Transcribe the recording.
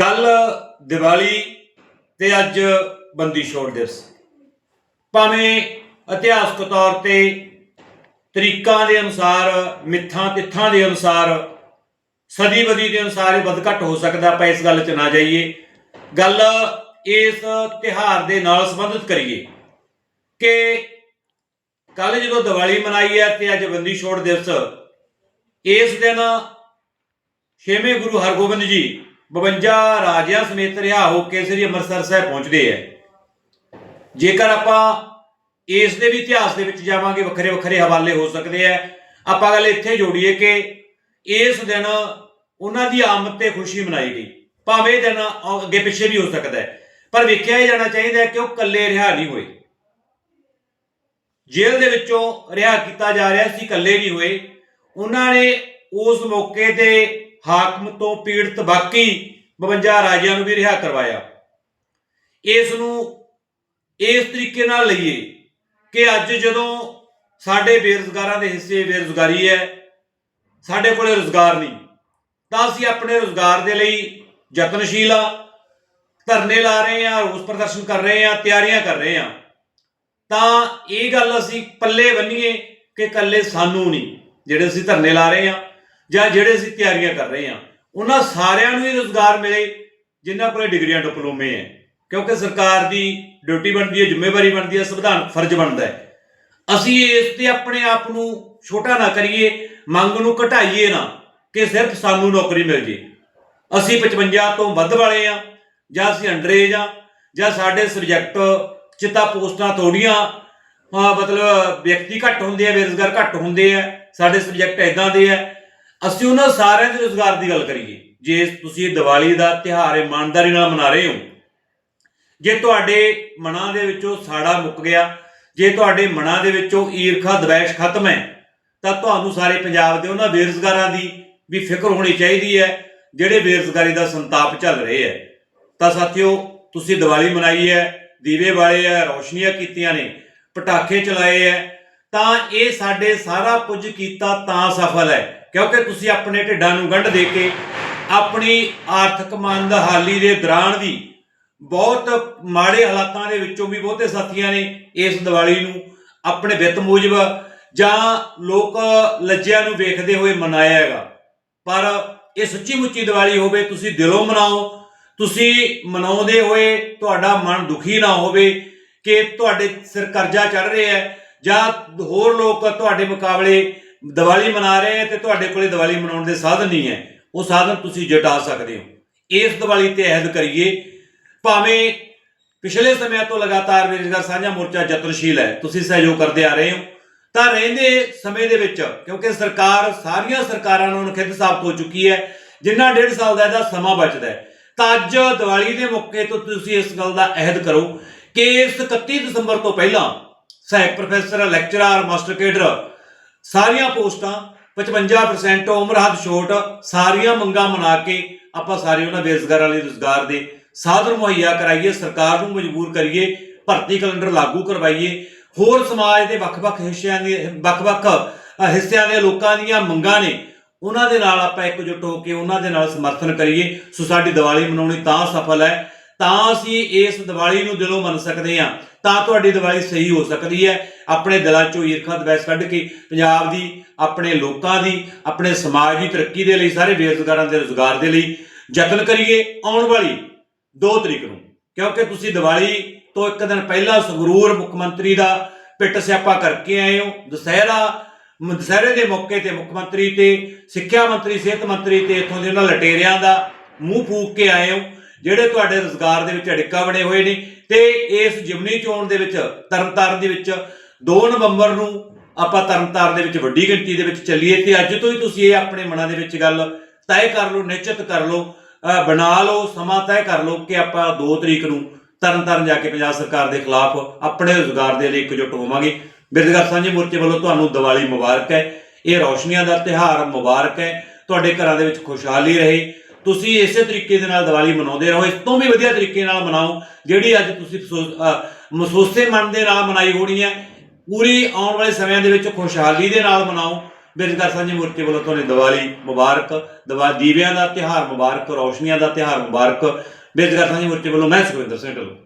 ਕੱਲ ਦੀਵਾਲੀ ਤੇ ਅੱਜ ਬੰਦੀ ਛੋੜ ਦਿਵਸ। ਭਾਵੇਂ ਇਤਿਹਾਸਕ ਤੌਰ ਤੇ ਤਰੀਕਾਂ ਦੇ ਅਨੁਸਾਰ, ਮਿੱਥਾਂ, ਤਿੱਥਾਂ ਦੇ ਅਨੁਸਾਰ, ਸਦੀ ਬਦੀ ਦੇ ਅਨੁਸਾਰ ਇਹ ਵੱਧ ਘੱਟ ਹੋ ਸਕਦਾ, ਆਪਾਂ ਇਸ ਗੱਲ 'ਚ ਨਾ ਜਾਈਏ। ਗੱਲ ਇਸ ਤਿਹਾਰ ਦੇ ਨਾਲ ਸੰਬੰਧਿਤ ਕਰੀਏ ਕਿ ਕੱਲ ਜਦੋਂ ਦੀਵਾਲੀ ਮਨਾਈ ਹੈ ਤੇ ਅੱਜ ਬੰਦੀ ਛੋੜ ਦਿਵਸ, ਇਸ ਦਿਨ ਛੇਵੇਂ ਗੁਰੂ ਹਰਗੋਬਿੰਦ ਜੀ 52 ਰਾਜਿਆਂ ਸਮੇਤ ਰਿਹਾ ਹੋ ਕੇ ਸ੍ਰੀ ਅੰਮ੍ਰਿਤਸਰ ਸਾਹਿਬ ਪਹੁੰਚਦੇ ਹੈ। ਜੇਕਰ ਆਪਾਂ ਇਸ ਦੇ ਵੀ ਇਤਿਹਾਸ ਦੇ ਵਿੱਚ ਜਾਵਾਂਗੇ, ਵੱਖਰੇ ਵੱਖਰੇ ਹਵਾਲੇ ਹੋ ਸਕਦੇ ਆ ਆਪਾਂ ਗੱਲ ਇੱਥੇ ਜੋੜੀਏ ਕਿ ਇਸ ਦਿਨ ਉਹਨਾਂ ਦੀ ਆਮਦ ਤੇ ਖੁਸ਼ੀ ਮਨਾਈ ਗਈ। ਭਾਵੇਂ ਇਹ ਦਿਨ ਅੱਗੇ ਪਿੱਛੇ ਵੀ ਹੋ ਸਕਦਾ ਹੈ, ਪਰ ਵੇਖਿਆ ਇਹ ਜਾਣਾ ਚਾਹੀਦਾ ਕਿ ਉਹ ਇਕੱਲੇ ਰਿਹਾ ਨਹੀਂ ਹੋਏ। ਜੇਲ੍ਹ ਦੇ ਵਿੱਚੋਂ ਰਿਹਾ ਕੀਤਾ ਜਾ ਰਿਹਾ ਸੀ, ਇਕੱਲੇ ਨਹੀਂ ਹੋਏ। ਉਹਨਾਂ ਨੇ ਉਸ ਮੌਕੇ ਤੇ ਹਾਕਮ ਤੋਂ ਪੀੜਤ ਬਾਕੀ 52 ਰਾਜਿਆਂ ਨੂੰ ਵੀ ਰਿਹਾ ਕਰਵਾਇਆ। ਇਸ ਨੂੰ ਇਸ ਤਰੀਕੇ ਨਾਲ ਲਈਏ ਕਿ ਅੱਜ ਜਦੋਂ ਸਾਡੇ ਬੇਰੁਜ਼ਗਾਰਾਂ ਦੇ ਹਿੱਸੇ ਬੇਰੁਜ਼ਗਾਰੀ ਹੈ, ਸਾਡੇ ਕੋਲੇ ਰੁਜ਼ਗਾਰ ਨਹੀਂ, ਤਾਂ ਅਸੀਂ ਆਪਣੇ ਰੁਜ਼ਗਾਰ ਦੇ ਲਈ ਯਤਨਸ਼ੀਲ ਆ, ਧਰਨੇ ਲਾ ਰਹੇ ਆ ਰੋਸ ਪ੍ਰਦਰਸ਼ਨ ਕਰ ਰਹੇ ਆ ਤਿਆਰੀਆਂ ਕਰ ਰਹੇ ਆ ਤਾਂ ਇਹ ਗੱਲ ਅਸੀਂ ਪੱਲੇ ਬੰਨੀਏ ਕਿ ਕੱਲੇ ਸਾਨੂੰ ਨਹੀਂ, ਜਿਹੜੇ ਅਸੀਂ ਧਰਨੇ ਲਾ ਰਹੇ ਆ ਜਾਂ ਜਿਹੜੇ ਅਸੀਂ ਤਿਆਰੀਆਂ ਕਰ ਰਹੇ ਹਾਂ, ਉਹਨਾਂ ਸਾਰਿਆਂ ਨੂੰ ਹੀ ਰੁਜ਼ਗਾਰ ਮਿਲੇ, ਜਿਨ੍ਹਾਂ ਕੋਲ ਡਿਗਰੀਆਂ, ਡਿਪਲੋਮੇ ਹੈ। ਕਿਉਂਕਿ ਸਰਕਾਰ ਦੀ ਡਿਊਟੀ ਬਣਦੀ ਹੈ, ਜ਼ਿੰਮੇਵਾਰੀ ਬਣਦੀ ਹੈ, ਸੰਵਿਧਾਨ ਫਰਜ਼ ਬਣਦਾ ਹੈ। ਅਸੀਂ ਇਸ ਤੇ ਆਪਣੇ ਆਪ ਨੂੰ ਛੋਟਾ ਨਾ ਕਰੀਏ, ਮੰਗ ਨੂੰ ਘਟਾਈਏ ਨਾ, ਕਿ ਸਿਰਫ ਸਾਨੂੰ ਨੌਕਰੀ ਮਿਲ ਜੇ। ਅਸੀਂ 55 ਤੋਂ ਵੱਧ ਵਾਲੇ ਆ ਜਾਂ ਅਸੀਂ ਅੰਡਰੇਜ ਆ ਜਾਂ ਸਾਡੇ ਸਬਜੈਕਟ ਚਿੱਤਾ ਪੋਸਟਾਂ ਥੋੜੀਆਂ ਮਤਲਬ ਵਿਅਕਤੀ ਘੱਟ ਹੁੰਦੇ ਆ, ਬੇਰੁਜ਼ਗਾਰ ਘੱਟ ਹੁੰਦੇ ਆ, ਸਾਡੇ ਸਬਜੈਕਟ ਇਦਾਂ ਦੇ ਆ ਅਸੀਂ ਉਹਨਾਂ ਸਾਰਿਆਂ ਦੇ ਰੁਜ਼ਗਾਰ ਦੀ ਗੱਲ ਕਰੀਏ। ਜੇ ਤੁਸੀਂ ਦੀਵਾਲੀ ਦਾ ਤਿਉਹਾਰ ਇਮਾਨਦਾਰੀ ਨਾਲ ਮਨਾ ਰਹੇ ਹੋ, ਜੇ ਤੁਹਾਡੇ ਮਨਾਂ ਦੇ ਵਿੱਚੋਂ ਸਾੜਾ ਮੁੱਕ ਗਿਆ, ਜੇ ਤੁਹਾਡੇ ਮਨਾਂ ਦੇ ਵਿੱਚੋਂ ਈਰਖਾ, ਦਵੈਸ਼ ਖਤਮ ਹੈ, ਤਾਂ ਤੁਹਾਨੂੰ ਸਾਰੇ ਪੰਜਾਬ ਦੇ ਉਹਨਾਂ ਬੇਰੁਜ਼ਗਾਰਾਂ ਦੀ ਵੀ ਫਿਕਰ ਹੋਣੀ ਚਾਹੀਦੀ ਹੈ, ਜਿਹੜੇ ਬੇਰੁਜ਼ਗਾਰੀ ਦਾ ਸੰਤਾਪ ਚੱਲ ਰਹੇ ਹੈ। ਤਾਂ ਸਾਥੀਓ, ਤੁਸੀਂ ਦੀਵਾਲੀ ਮਨਾਈ ਹੈ, ਦੀਵੇ ਵਾਲੇ ਹੈ, ਰੌਸ਼ਨੀਆਂ ਕੀਤੀਆਂ ਨੇ ਪਟਾਕੇ ਚਲਾਏ ਹੈ, ਤਾਂ ਇਹ ਸਾਡੇ ਸਾਰਾ ਕੁਝ ਕੀਤਾ ਤਾਂ ਸਫਲ ਹੈ। ਕਿਉਂਕਿ ਤੁਸੀਂ ਆਪਣੇ ਢਿੱਡਾਂ ਨੂੰ ਗੰਢ ਦੇ ਕੇ ਆਪਣੀ ਆਰਥਿਕ ਮੰਦ ਹਾਲੀ ਦੇ ਦੌਰਾਨ ਵੀ ਬਹੁਤ ਮਾੜੇ ਹਾਲਾਤਾਂ ਦੇ ਵਿੱਚੋਂ ਵੀ ਬਹੁਤੇ ਸਾਥੀਆਂ ਨੇ ਇਸ ਦੀਵਾਲੀ ਨੂੰ ਆਪਣੇ ਵਿੱਤ ਮੂਜਬ ਜਾਂ ਲੋਕ ਲੱਜਿਆਂ ਨੂੰ ਵੇਖਦੇ ਹੋਏ ਮਨਾਇਆ ਹੈਗਾ। ਪਰ ਇਹ ਸੱਚੀ ਮੁੱਚੀ ਦੀਵਾਲੀ ਹੋਵੇ, ਤੁਸੀਂ ਦਿਲੋਂ ਮਨਾਓ, ਤੁਸੀਂ ਮਨਾਉਂਦੇ ਹੋਏ ਤੁਹਾਡਾ ਮਨ ਦੁਖੀ ਨਾ ਹੋਵੇ ਕਿ ਤੁਹਾਡੇ ਸਿਰ ਕਰਜ਼ਾ ਚੜ ਰਿਹਾ ਹੈ ਜਾਂ ਹੋਰ ਲੋਕ ਤੁਹਾਡੇ ਮੁਕਾਬਲੇ ਦੀਵਾਲੀ ਮਨਾ ਰਹੇ ਹੈ ਤੇ ਤੁਹਾਡੇ ਕੋਲੇ ਦੀਵਾਲੀ ਮਨਾਉਣ ਦੇ ਸਾਧਨ ਨਹੀਂ ਹੈ। ਉਹ ਸਾਧਨ ਤੁਸੀਂ ਜਟਾ ਸਕਦੇ ਹੋ। ਇਸ ਦੀਵਾਲੀ ਤੇ ਅਹਿਦ ਕਰੀਏ। ਭਾਵੇਂ ਪਿਛਲੇ ਸਮਿਆਂ ਤੋਂ ਲਗਾਤਾਰ ਬੇਰੁਜ਼ਗਾਰ ਸਾਂਝਾ ਮੋਰਚਾ ਯਤਨਸ਼ੀਲ ਹੈ, ਤੁਸੀਂ ਸਹਿਯੋਗ ਕਰਦੇ ਆ ਰਹੇ ਹੋ। ਤਾਂ ਰਹਿੰਦੇ ਸਮੇਂ ਦੇ ਵਿੱਚ, ਕਿਉਂਕਿ ਸਰਕਾਰ, ਸਾਰੀਆਂ ਸਰਕਾਰਾਂ ਨੂੰ ਅਣਖਿੱਧ ਸਾਬਤ ਹੋ ਚੁੱਕੀ ਹੈ, ਜਿੰਨਾ ਡੇਢ ਸਾਲ ਦਾ ਇਹਦਾ ਸਮਾਂ ਬਚਦਾ ਹੈ। ਤਾਂ ਅੱਜ ਦੀਵਾਲੀ ਦੇ ਮੌਕੇ ਤੋਂ ਤੁਸੀਂ ਇਸ ਗੱਲ ਦਾ ਅਹਿਦ ਕਰੋ ਕਿ ਇਸ 31 ਦਸੰਬਰ ਤੋਂ ਪਹਿਲਾਂ ਸਹਾਇਕ ਪ੍ਰੋਫੈਸਰ, ਲੈਕਚਰਰ, ਮਾਸਟਰ ਕੇਡਰ ਸਾਰੀਆਂ ਪੋਸਟਾਂ 55% ਉਮਰ ਹੱਦ ਛੋਟ, ਸਾਰੀਆਂ ਮੰਗਾਂ ਮਨਾ ਕੇ ਆਪਾਂ ਸਾਰੇ ਉਹਨਾਂ ਬੇਰੁਜ਼ਗਾਰਾਂ ਲਈ ਰੁਜ਼ਗਾਰ ਦੇ ਸਾਧਨ ਮੁਹੱਈਆ ਕਰਾਈਏ, ਸਰਕਾਰ ਨੂੰ ਮਜਬੂਰ ਕਰੀਏ, ਭਰਤੀ ਕੈਲੰਡਰ ਲਾਗੂ ਕਰਵਾਈਏ, ਹੋਰ ਸਮਾਜ ਦੇ ਵੱਖ-ਵੱਖ ਹਿੱਸਿਆਂ ਦੇ, ਵੱਖ-ਵੱਖ ਹਿੱਸਿਆਂ ਦੇ ਲੋਕਾਂ ਦੀਆਂ ਮੰਗਾਂ ਨੇ, ਉਹਨਾਂ ਦੇ ਨਾਲ ਆਪਾਂ ਇਕਜੁੱਟ ਹੋ ਕੇ ਉਹਨਾਂ ਦੇ ਨਾਲ ਸਮਰਥਨ ਕਰੀਏ ਸੋ ਸਾਡੀ ਦੀਵਾਲੀ ਮਨਾਉਣੀ ਤਾਂ ਸਫਲ ਹੈ। ਤਾਂ ਅਸੀਂ ਇਸ ਦੀਵਾਲੀ ਨੂੰ ਦਿਲੋਂ ਮੰਨ ਸਕਦੇ ਹਾਂ। ਤਾਂ ਤੁਹਾਡੀ ਦੀਵਾਲੀ ਸਹੀ ਹੋ ਸਕਦੀ ਹੈ। ਆਪਣੇ ਦਿਲਾਂ ਚੋਂ ਈਰਖਾ, ਦਵੈਸ ਕੱਢ ਕੇ ਪੰਜਾਬ ਦੀ, ਆਪਣੇ ਲੋਕਾਂ ਦੀ, ਆਪਣੇ ਸਮਾਜ ਦੀ ਤਰੱਕੀ ਦੇ ਲਈ, ਸਾਰੇ ਬੇਰੁਜ਼ਗਾਰਾਂ ਦੇ ਰੁਜ਼ਗਾਰ ਦੇ ਲਈ ਯਤਨ ਕਰੀਏ ਆਉਣ ਵਾਲੀ 2 ਤਰੀਕ ਨੂੰ। ਕਿਉਂਕਿ ਤੁਸੀਂ ਦੀਵਾਲੀ ਤੋਂ ਇੱਕ ਦਿਨ ਪਹਿਲਾਂ ਸੰਗਰੂਰ ਮੁੱਖ ਮੰਤਰੀ ਦਾ ਪਿੱਟ ਸਿਆਪਾ ਕਰਕੇ ਆਏ ਹੋ। ਦੁਸਹਿਰਾ ਦੁਸਹਿਰੇ ਦੇ ਮੌਕੇ ਤੇ ਮੁੱਖ ਮੰਤਰੀ ਤੇ, ਸਿੱਖਿਆ ਮੰਤਰੀ, ਸਿਹਤ ਮੰਤਰੀ ਤੇ ਇੱਥੋਂ ਦੇ ਉਹਨਾਂ ਲਟੇਰਿਆਂ ਦਾ ਮੂੰਹ ਫੂਕ ਕੇ ਆਏ ਹੋ। ਜਿਹੜੇ ਤੁਹਾਡੇ ਰੋਜ਼ਗਾਰ ਦੇ ਵਿੱਚ ਅੜਿੱਕਾ ਬਣੇ ਹੋਏ ਨੇ ਤੇ ਇਸ ਜਿਮਨੀ ਚੋਣ ਦੇ ਵਿੱਚ, ਤਰਨਤਾਰਨ ਦੇ ਵਿੱਚ 2 ਨਵੰਬਰ ਨੂੰ ਆਪਾਂ ਤਰਨਤਾਰਨ ਦੇ ਵਿੱਚ ਵੱਡੀ ਗਿਣਤੀ ਦੇ ਵਿੱਚ ਚੱਲੀਏ ਤੇ ਅੱਜ ਤੋਂ ਹੀ ਤੁਸੀਂ ਇਹ ਆਪਣੇ ਮਨਾਂ ਦੇ ਵਿੱਚ ਗੱਲ ਤੈਅ ਕਰ ਲਓ, ਨਿਸ਼ਚਿਤ ਕਰ ਲਓ ਬਣਾ ਲਓ, ਸਮਾਂ ਤੈਅ ਕਰ ਲਓ ਕਿ ਆਪਾਂ 2 ਤਰੀਕ ਨੂੰ ਤਰਨਤਾਰਨ ਜਾ ਕੇ ਪੰਜਾਬ ਸਰਕਾਰ ਦੇ ਖਿਲਾਫ ਆਪਣੇ ਰੋਜ਼ਗਾਰ ਦੇ ਲਈ ਇਕਜੁੱਟ ਹੋਵਾਂਗੇ। ਬੇਰੁਜ਼ਗਾਰ ਸਾਂਝੇ ਮੋਰਚੇ ਵੱਲੋਂ ਤੁਹਾਨੂੰ ਦੀਵਾਲੀ ਮੁਬਾਰਕ ਹੈ। ਇਹ ਰੌਸ਼ਨੀਆਂ ਦਾ ਤਿਹਾਰ ਮੁਬਾਰਕ ਹੈ। ਤੁਹਾਡੇ ਘਰਾਂ ਦੇ ਵਿੱਚ ਖੁਸ਼ਹਾਲੀ ਰਹੇ। ਤੁਸੀਂ ਇਸੇ ਤਰੀਕੇ ਦੇ ਨਾਲ ਦੀਵਾਲੀ ਮਨਾਉਂਦੇ ਰਹੋ, ਇਸ ਤੋਂ ਵੀ ਵਧੀਆ ਤਰੀਕੇ ਨਾਲ ਮਨਾਓ, ਜਿਹੜੀ ਅੱਜ ਤੁਸੀਂ ਅਫਸੋਸ- ਮਨ ਦੇ ਨਾਲ ਮਨਾਈ ਹੋਣੀ ਹੈ, ਪੂਰੀ ਆਉਣ ਵਾਲੇ ਸਮਿਆਂ ਦੇ ਵਿੱਚ ਖੁਸ਼ਹਾਲੀ ਦੇ ਨਾਲ ਮਨਾਓ। ਬੇਰੁਜ਼ਗਾਰ ਸਾਂਝੇ ਮੋਰਚੇ ਵੱਲੋਂ ਤੁਹਾਨੂੰ ਦੀਵਾਲੀ ਮੁਬਾਰਕ, ਦੀਵਾ, ਦੀਵਿਆਂ ਦਾ ਤਿਉਹਾਰ ਮੁਬਾਰਕ, ਰੌਸ਼ਨੀਆਂ ਦਾ ਤਿਉਹਾਰ ਮੁਬਾਰਕ। ਬੇਰੁਜ਼ਗਾਰ ਸਾਂਝੀ ਮੋਰਚੇ ਵੱਲੋਂ ਮੈਂ ਸੁਖਵਿੰਦਰ ਸਿੰਘ ਢਿੱਲੋਂ।